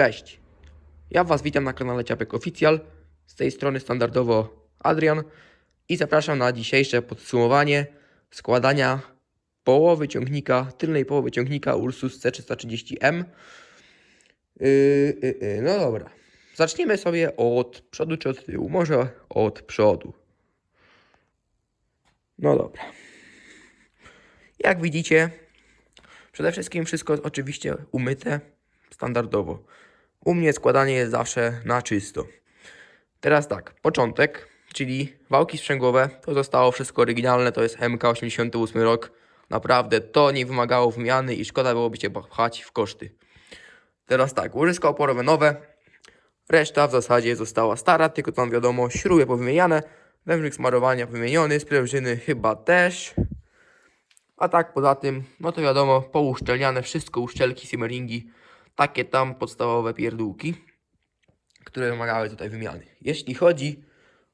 Cześć! Ja Was witam na kanale Ciapek Oficjal. Z tej strony standardowo Adrian i zapraszam na dzisiejsze podsumowanie składania połowy ciągnika, tylnej połowy ciągnika Ursus C330M. Yy, yy, yy, no dobra. Zacznijmy sobie od przodu czy od tyłu? Może od przodu. No dobra. Jak widzicie, przede wszystkim wszystko oczywiście umyte standardowo. U mnie składanie jest zawsze na czysto. Teraz tak, początek, czyli wałki sprzęgłowe, to zostało wszystko oryginalne, to jest MK88 rok. Naprawdę to nie wymagało wymiany i szkoda byłoby się pchać w koszty. Teraz tak, łożyska oporowe nowe, reszta w zasadzie została stara, tylko tam wiadomo, śruby powymieniane, wężyk smarowania wymieniony, sprężyny chyba też. A tak poza tym, no to wiadomo, pouszczelniane wszystko, uszczelki, simmeringi, takie tam podstawowe pierdółki, które wymagały tutaj wymiany. Jeśli chodzi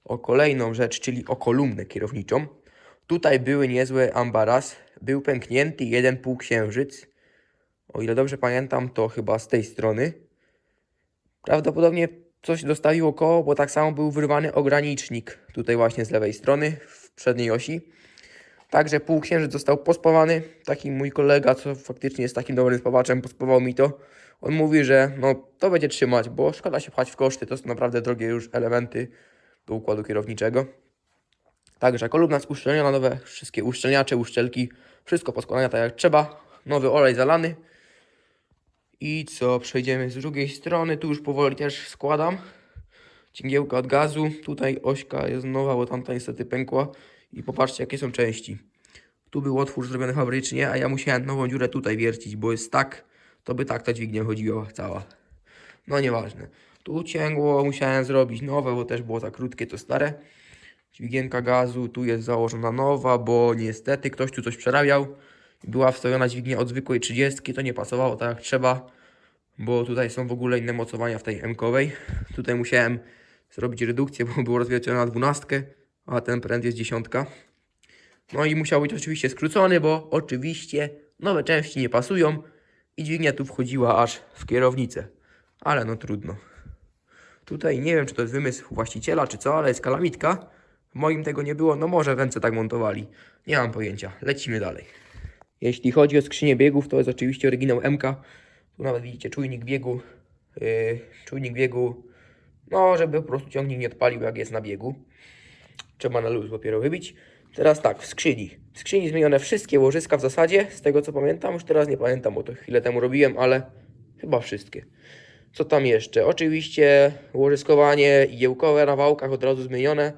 o kolejną rzecz, czyli o kolumnę kierowniczą, tutaj były niezłe ambaras, był pęknięty jeden półksiężyc, o ile dobrze pamiętam, to chyba z tej strony. Prawdopodobnie coś dostawiło koło, bo tak samo był wyrwany ogranicznik tutaj właśnie z lewej strony, w przedniej osi. Także półksiężyc został pospawany. Taki mój kolega, co faktycznie jest takim dobrym spawaczem, pospawał mi to. On mówi, że no to będzie trzymać, bo szkoda się pchać w koszty. To są naprawdę drogie już elementy do układu kierowniczego. Także kolumna jest uszczelniona, nowe wszystkie uszczelniacze, uszczelki, wszystko poskładane tak jak trzeba. Nowy olej zalany. I co, przejdziemy z drugiej strony, tu już powoli też składam. Cingiełka od gazu, tutaj ośka jest nowa, bo tamta niestety pękła. I popatrzcie jakie są części. Tu był otwór zrobiony fabrycznie, a ja musiałem nową dziurę tutaj wiercić, bo jest tak, to by tak ta dźwignia chodziła cała. No nieważne. Tu cięgło musiałem zrobić nowe, bo też było za krótkie to stare. Dźwigienka gazu, tu jest założona nowa, bo niestety ktoś tu coś przerabiał. Była wstawiona dźwignia od zwykłej 30, to nie pasowało tak jak trzeba, bo tutaj są w ogóle inne mocowania w tej M-kowej. Tutaj musiałem zrobić redukcję, bo było rozwiercone na 12, a ten pręt jest dziesiątka. No i musiał być oczywiście skrócony, bo oczywiście nowe części nie pasują i dźwignia tu wchodziła aż w kierownicę. Ale no trudno. Tutaj nie wiem, czy to jest wymysł właściciela, czy co, ale jest kalamitka. Moim tego nie było, no może Węce tak montowali. Nie mam pojęcia. Lecimy dalej. Jeśli chodzi o skrzynię biegów, to jest oczywiście oryginał MK. Tu nawet widzicie czujnik biegu. Yy, czujnik biegu, no żeby po prostu ciągnik nie odpalił jak jest na biegu. Trzeba na luz dopiero wybić. Teraz tak, w skrzyni. W skrzyni zmienione wszystkie łożyska w zasadzie, z tego co pamiętam. Już teraz nie pamiętam, bo to chwilę temu robiłem, ale chyba wszystkie. Co tam jeszcze? Oczywiście łożyskowanie igiełkowe na wałkach od razu zmienione.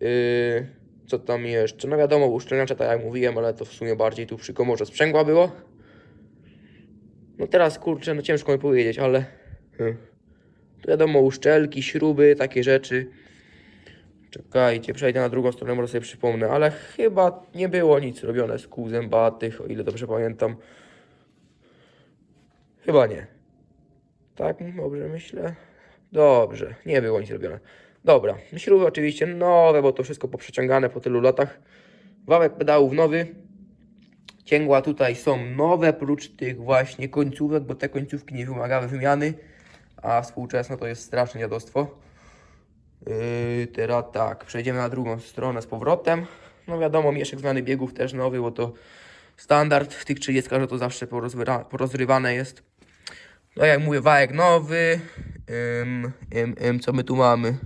Yy, co tam jeszcze? No wiadomo, uszczelniacze, tak jak mówiłem, ale to w sumie bardziej tu przy komorze sprzęgła było. No teraz kurczę, no ciężko mi powiedzieć, ale... Tu wiadomo, uszczelki, śruby, takie rzeczy. Czekajcie, przejdę na drugą stronę, może sobie przypomnę, ale chyba nie było nic robione z kół zębatych, o ile dobrze pamiętam. Chyba nie. Tak, dobrze myślę. Dobrze, nie było nic robione. Dobra, śruby oczywiście nowe, bo to wszystko poprzeciągane po tylu latach. Wałek pedałów nowy. Cięgła tutaj są nowe, prócz tych właśnie końcówek, bo te końcówki nie wymagały wymiany, a współczesne to jest straszne dziadostwo. Yy, teraz tak, przejdziemy na drugą stronę z powrotem. No wiadomo, mieszek zmiany biegów też nowy, bo to standard w tych 30 że to zawsze porozrywane jest. No jak mówię, wałek nowy. Ym, ym, ym, co my tu mamy?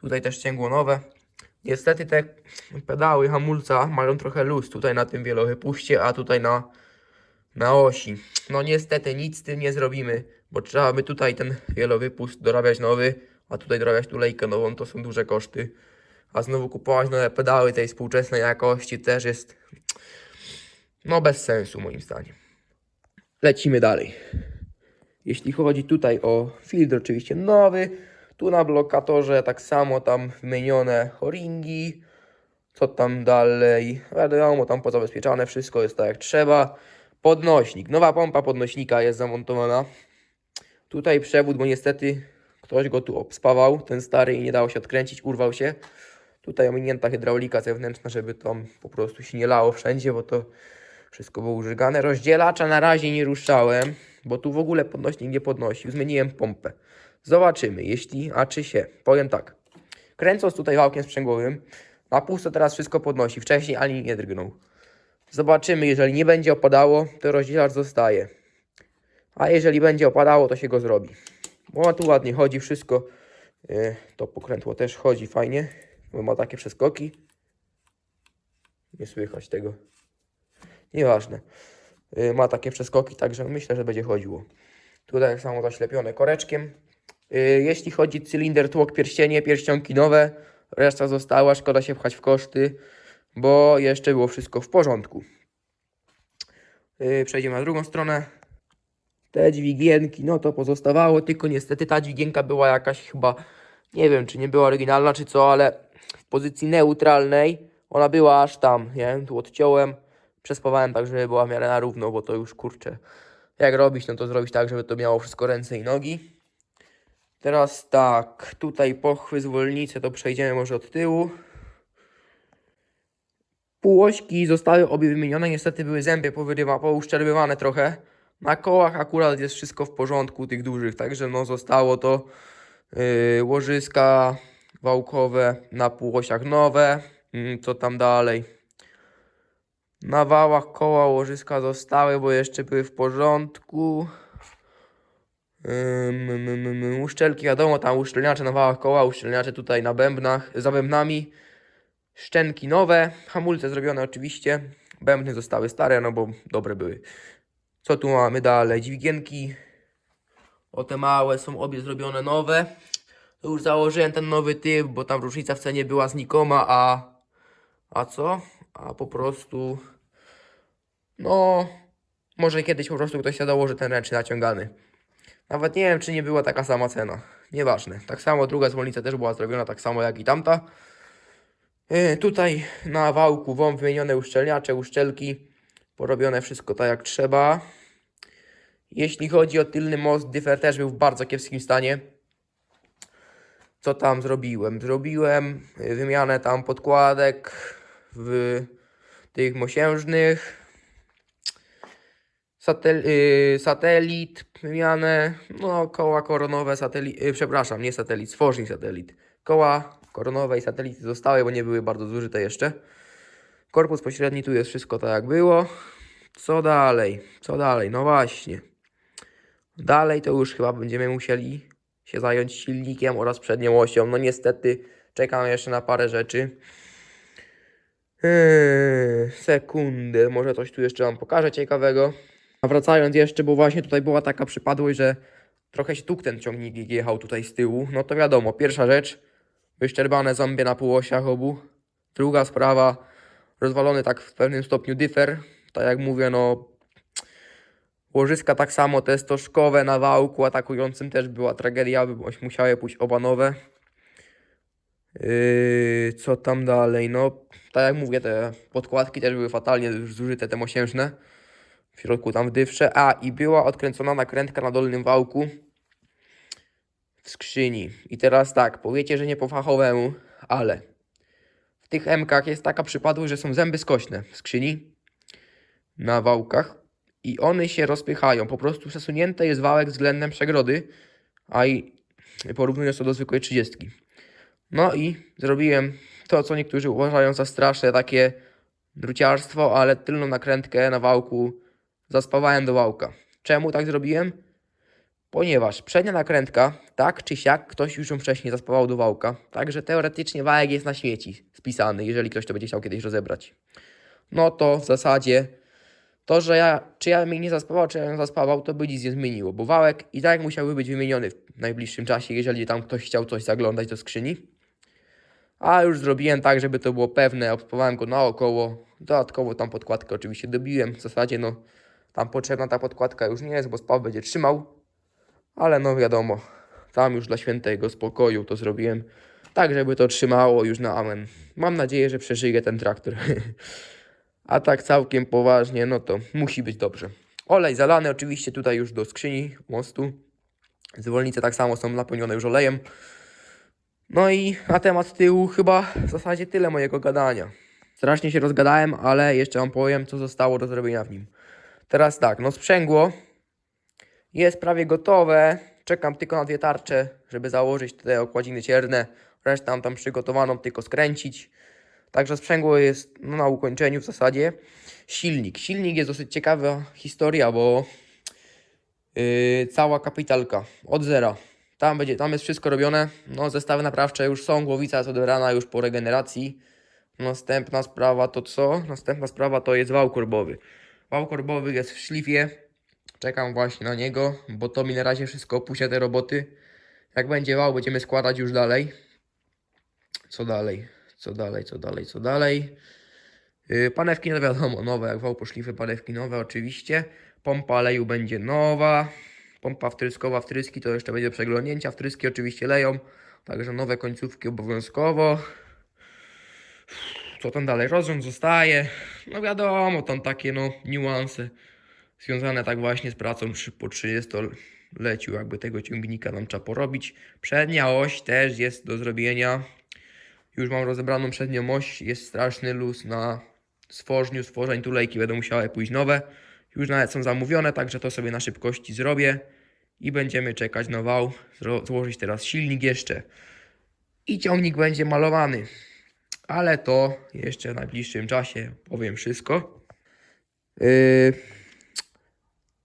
Tutaj też cięgło nowe. Niestety te pedały hamulca mają trochę luz tutaj na tym wielowypuście, a tutaj na, na osi. No niestety nic z tym nie zrobimy, bo trzeba by tutaj ten wielowypust dorabiać nowy, a tutaj dorabiać tulejkę nową, to są duże koszty. A znowu kupować nowe pedały tej współczesnej jakości też jest no bez sensu moim zdaniem. Lecimy dalej. Jeśli chodzi tutaj o filtr, oczywiście nowy. Tu na blokatorze tak samo tam wymienione horingi. Co tam dalej? Wiadomo, tam pozabezpieczane, wszystko jest tak jak trzeba. Podnośnik. Nowa pompa podnośnika jest zamontowana. Tutaj przewód, bo niestety ktoś go tu obspawał, ten stary i nie dało się odkręcić, urwał się. Tutaj ominięta hydraulika zewnętrzna, żeby tam po prostu się nie lało wszędzie, bo to wszystko było użygane. Rozdzielacza na razie nie ruszałem, bo tu w ogóle podnośnik nie podnosił. Zmieniłem pompę. Zobaczymy, jeśli, a czy się. Powiem tak. Kręcąc tutaj wałkiem sprzęgłowym, na pusto teraz wszystko podnosi. Wcześniej ani nie drgnął. Zobaczymy, jeżeli nie będzie opadało, to rozdzielacz zostaje. A jeżeli będzie opadało, to się go zrobi. Bo tu ładnie chodzi wszystko. Yy, To pokrętło też chodzi fajnie, bo ma takie przeskoki. Nie słychać tego. Nieważne. Yy, Ma takie przeskoki, także myślę, że będzie chodziło. Tutaj tak samo zaślepione koreczkiem. Yy, Jeśli chodzi cylinder, tłok, pierścienie, pierścionki nowe, reszta została, szkoda się pchać w koszty, bo jeszcze było wszystko w porządku. Przejdziemy na drugą stronę. Te dźwigienki, no to pozostawało, tylko niestety ta dźwigienka była jakaś chyba, nie wiem czy nie była oryginalna czy co, ale w pozycji neutralnej ona była aż tam, nie? Tu odciąłem, przespawałem tak, żeby była w miarę na równo, bo to już kurczę. Jak robić, no to zrobić tak, żeby to miało wszystko ręce i nogi. Teraz tak, tutaj pochwy, zwolnice, to przejdziemy może od tyłu. Półośki zostały obie wymienione, niestety były zęby powyrywa, pouszczerbywane trochę. Na kołach akurat jest wszystko w porządku, tych dużych, także no zostało to yy, łożyska wałkowe na półosiach nowe. Yy, co tam dalej? Na wałach koła łożyska zostały, bo jeszcze były w porządku. Ym, Uszczelki, wiadomo, tam uszczelniacze na wałach koła, uszczelniacze tutaj na bębnach, za bębnami. Szczęki nowe, hamulce zrobione oczywiście. Bębny zostały stare, no bo dobre były. Co tu mamy dalej? Dźwigienki. O te małe są obie zrobione nowe. To już założyłem ten nowy typ, bo tam różnica w cenie była znikoma, a... A co? A po prostu... No... Może kiedyś po prostu ktoś się dołoży ten ręczny naciągany. Nawet nie wiem, czy nie była taka sama cena. Nieważne. Tak samo druga zwolnica też była zrobiona tak samo jak i tamta. Yy, tutaj na wałku wąt wymienione uszczelniacze, uszczelki. Porobione wszystko tak jak trzeba. Jeśli chodzi o tylny most, dyfer też był w bardzo kiepskim stanie. Co tam zrobiłem? Zrobiłem y, wymianę tam podkładek w tych mosiężnych. Satel, y, satelit, wymianę, no koła koronowe, satelit, y, przepraszam, nie satelit, stworznik satelit. Koła koronowe i satelity zostały, bo nie były bardzo zużyte jeszcze. Korpus pośredni, tu jest wszystko tak jak było. Co dalej? Co dalej? No właśnie. Dalej to już chyba będziemy musieli się zająć silnikiem oraz przednią osią. No niestety czekam jeszcze na parę rzeczy. Eee, sekundę, może coś tu jeszcze Wam pokażę ciekawego. A wracając jeszcze, bo właśnie tutaj była taka przypadłość, że trochę się tuk ten ciągnik jechał tutaj z tyłu. No to wiadomo, pierwsza rzecz, wyszczerbane zombie na półosiach obu. Druga sprawa, rozwalony tak w pewnym stopniu dyfer. Tak jak mówię, no łożyska tak samo, te stożkowe na wałku atakującym też była tragedia, bo musiały pójść oba nowe. Yy, co tam dalej? No, tak jak mówię, te podkładki też były fatalnie zużyte, te mosiężne. W środku tam w dywsze. A, i była odkręcona nakrętka na dolnym wałku w skrzyni. I teraz tak, powiecie, że nie po fachowemu, ale tych MKach jest taka przypadłość, że są zęby skośne w skrzyni na wałkach i one się rozpychają. Po prostu przesunięty jest wałek względem przegrody, a i porównując to do zwykłej 30. No i zrobiłem to, co niektórzy uważają za straszne, takie druciarstwo, ale tylną nakrętkę na wałku zaspawałem do wałka. Czemu tak zrobiłem? Ponieważ przednia nakrętka, tak czy siak, ktoś już ją wcześniej zaspawał do wałka. Także teoretycznie wałek jest na śmieci spisany, jeżeli ktoś to będzie chciał kiedyś rozebrać. No to w zasadzie to, że ja, czy ja jej nie zaspawał, czy ja ją zaspawał, to by nic nie zmieniło, bo wałek i tak musiałby być wymieniony w najbliższym czasie, jeżeli tam ktoś chciał coś zaglądać do skrzyni. A już zrobiłem tak, żeby to było pewne, obspawałem go naokoło, dodatkowo tam podkładkę oczywiście dobiłem, w zasadzie no tam potrzebna ta podkładka już nie jest, bo spaw będzie trzymał, ale no wiadomo, tam już dla świętego spokoju to zrobiłem, tak żeby to trzymało już na amen. Mam nadzieję, że przeżyje ten traktor. A tak całkiem poważnie, no to musi być dobrze. Olej zalany oczywiście tutaj już do skrzyni mostu. Zwolnice tak samo są napełnione już olejem. No i na temat tyłu chyba w zasadzie tyle mojego gadania. Strasznie się rozgadałem, ale jeszcze wam powiem, co zostało do zrobienia w nim. Teraz tak, no sprzęgło Jest prawie gotowe. Czekam tylko na dwie tarcze, żeby założyć te okładziny cierne. Resztę mam tam przygotowaną, tylko skręcić. Także sprzęgło jest no, na ukończeniu w zasadzie. Silnik. Silnik jest dosyć ciekawa historia, bo yy, cała kapitalka od zera. Tam będzie, tam jest wszystko robione. No, zestawy naprawcze już są, głowica jest odebrana już po regeneracji. Następna sprawa to co? Następna sprawa to jest wał korbowy. Wał korbowy jest w szlifie. Czekam właśnie na niego, bo to mi na razie wszystko opuścia te roboty. Jak będzie wał, będziemy składać już dalej. Co dalej? Co dalej? Co dalej? Co dalej? Yy, panewki, no wiadomo, nowe, jak wał po szlify, panewki nowe oczywiście. Pompa oleju będzie nowa. Pompa wtryskowa, wtryski to jeszcze będzie przeglądnięcia. Wtryski oczywiście leją, także nowe końcówki obowiązkowo. Co tam dalej? Rozrząd zostaje. No wiadomo, tam takie no niuanse związane tak właśnie z pracą trzy- po 30-leciu jakby tego ciągnika nam trzeba porobić. Przednia oś też jest do zrobienia. Już mam rozebraną przednią oś, jest straszny luz na stworzniu, stworzeń, tulejki będą musiały pójść nowe. Już nawet są zamówione, także to sobie na szybkości zrobię i będziemy czekać na wał, złożyć teraz silnik jeszcze i ciągnik będzie malowany. Ale to jeszcze w najbliższym czasie powiem wszystko. Yy,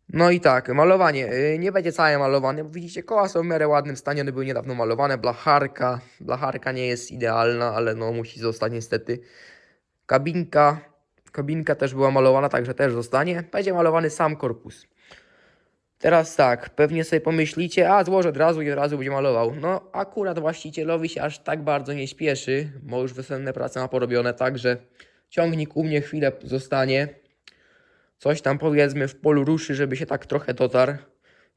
no i tak, malowanie. Yy, nie będzie całe malowane, bo widzicie, koła są w miarę ładnym stanie, one były niedawno malowane. Blacharka, blacharka nie jest idealna, ale no musi zostać niestety. Kabinka, kabinka też była malowana, także też zostanie. Będzie malowany sam korpus. Teraz tak, pewnie sobie pomyślicie, a złożę od razu i od razu będzie malował. No, akurat właścicielowi się aż tak bardzo nie śpieszy, bo już wysenne prace ma porobione, także ciągnik u mnie chwilę zostanie. Coś tam powiedzmy w polu ruszy, żeby się tak trochę dotarł.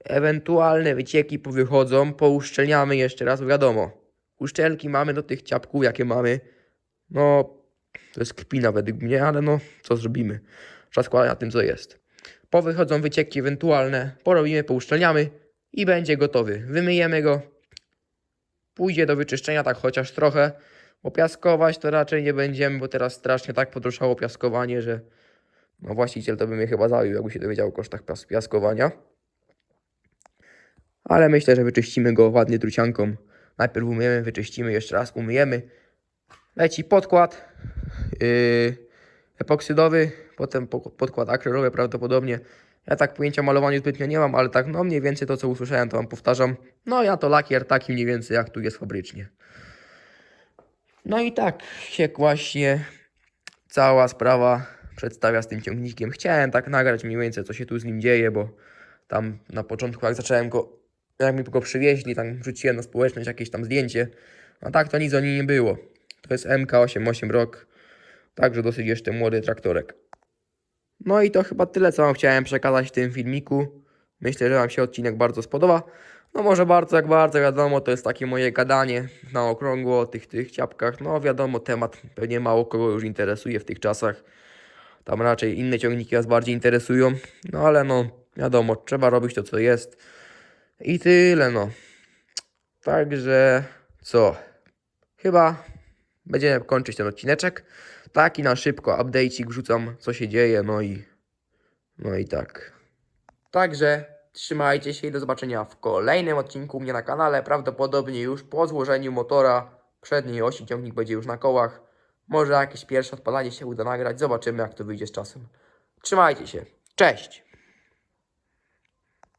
Ewentualne wycieki powychodzą, pouszczelniamy jeszcze raz, wiadomo. Uszczelki mamy do tych ciapków, jakie mamy. No, to jest kpina według mnie, ale no, co zrobimy? Trzeba składać na tym, co jest. Powychodzą wycieki ewentualne, porobimy, pouszczelniamy i będzie gotowy. Wymyjemy go, pójdzie do wyczyszczenia tak chociaż trochę, bo piaskować to raczej nie będziemy, bo teraz strasznie tak podruszało piaskowanie, że no właściciel to by mnie chyba zabił, jakby się dowiedział o kosztach pias- piaskowania. Ale myślę, że wyczyścimy go ładnie trucianką. Najpierw umyjemy, wyczyścimy, jeszcze raz umyjemy. Leci podkład yy, epoksydowy, potem po- podkład akrylowy prawdopodobnie. Ja tak pojęcia o malowaniu zbytnio nie mam, ale tak no mniej więcej to co usłyszałem to wam powtarzam. No ja to lakier taki mniej więcej jak tu jest fabrycznie. No i tak się właśnie cała sprawa przedstawia z tym ciągnikiem. Chciałem tak nagrać mniej więcej co się tu z nim dzieje, bo tam na początku jak zacząłem go, jak mi go przywieźli, tam wrzuciłem na społeczność jakieś tam zdjęcie. A tak to nic o nim nie było. To jest MK88 rok. Także dosyć jeszcze młody traktorek. No i to chyba tyle, co wam chciałem przekazać w tym filmiku. Myślę, że wam się odcinek bardzo spodoba. No może bardzo jak bardzo, wiadomo, to jest takie moje gadanie na okrągło o tych, tych ciapkach. No wiadomo, temat pewnie mało kogo już interesuje w tych czasach. Tam raczej inne ciągniki nas bardziej interesują. No ale no, wiadomo, trzeba robić to, co jest. I tyle, no. Także, co? Chyba będziemy kończyć ten odcineczek. Taki na szybko update'ik wrzucam, co się dzieje, no i no i tak. Także trzymajcie się i do zobaczenia w kolejnym odcinku u mnie na kanale. Prawdopodobnie już po złożeniu motora przedniej osi ciągnik będzie już na kołach. Może jakieś pierwsze odpalanie się uda nagrać. Zobaczymy jak to wyjdzie z czasem. Trzymajcie się. Cześć!